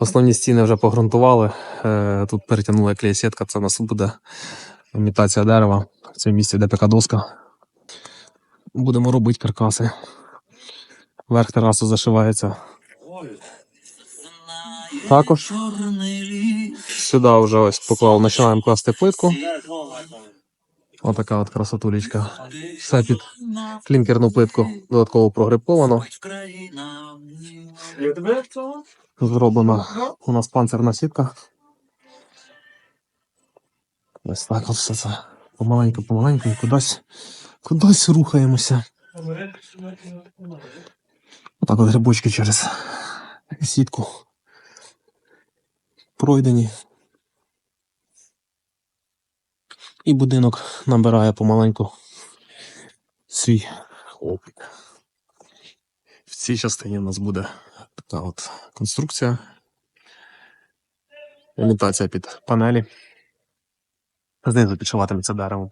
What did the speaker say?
Основні стіни вже погрунтували. Е, Тут перетягнула клей-сітка, це у нас буде імітація дерева. В цьому місці де така доска. Будемо робити каркаси. Верх терасу зашивається. Також сюди вже ось поклав, починаємо класти плитку. Отака от красотулечка. Все під клінкерну плитку додатково прогриповано. Зроблена у нас панцирна сітка. Ось так от все це. Помаленьку, помаленьку і кудись, кудись рухаємося. Отак от грибочки через сітку. Пройдені. І будинок набирає помаленьку свій облік. В цій частині у нас буде така от конструкція. Імітація під панелі. Знизу підшиватиметься деревом.